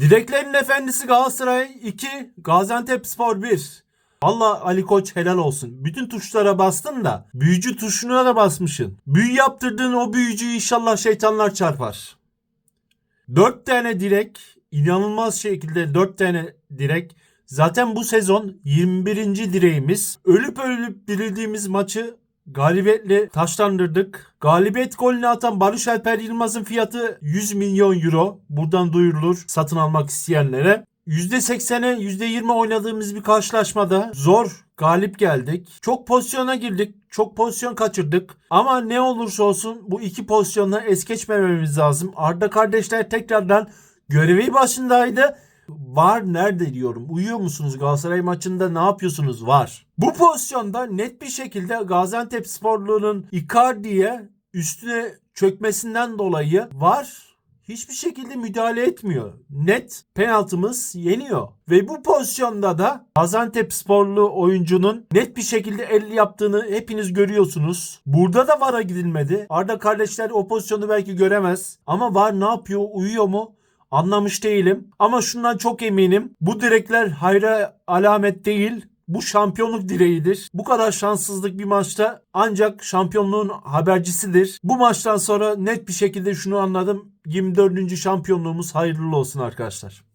Direklerin efendisi Galatasaray 2, Gaziantep Spor 1. Valla Ali Koç helal olsun. Bütün tuşlara bastın da büyücü tuşuna da basmışsın. Büyü yaptırdığın o büyücüyü inşallah şeytanlar çarpar. 4 tane direk inanılmaz şekilde 4 tane direk. Zaten bu sezon 21. direğimiz. Ölüp ölüp dirildiğimiz maçı galibiyetle taşlandırdık. Galibiyet golünü atan Barış Alper Yılmaz'ın fiyatı 100 milyon euro. Buradan duyurulur satın almak isteyenlere. %80'e %20 oynadığımız bir karşılaşmada zor galip geldik. Çok pozisyona girdik. Çok pozisyon kaçırdık. Ama ne olursa olsun bu iki pozisyonla es geçmememiz lazım. Arda kardeşler tekrardan görevi başındaydı. Var nerede diyorum. Uyuyor musunuz Galatasaray maçında ne yapıyorsunuz? Var. Bu pozisyonda net bir şekilde Gaziantep sporluğunun Icardi'ye üstüne çökmesinden dolayı var hiçbir şekilde müdahale etmiyor. Net penaltımız yeniyor. Ve bu pozisyonda da Gaziantep sporlu oyuncunun net bir şekilde el yaptığını hepiniz görüyorsunuz. Burada da VAR'a gidilmedi. Arda kardeşler o pozisyonu belki göremez. Ama VAR ne yapıyor? Uyuyor mu? Anlamış değilim. Ama şundan çok eminim. Bu direkler hayra alamet değil. Bu şampiyonluk direğidir. Bu kadar şanssızlık bir maçta ancak şampiyonluğun habercisidir. Bu maçtan sonra net bir şekilde şunu anladım. 24. şampiyonluğumuz hayırlı olsun arkadaşlar.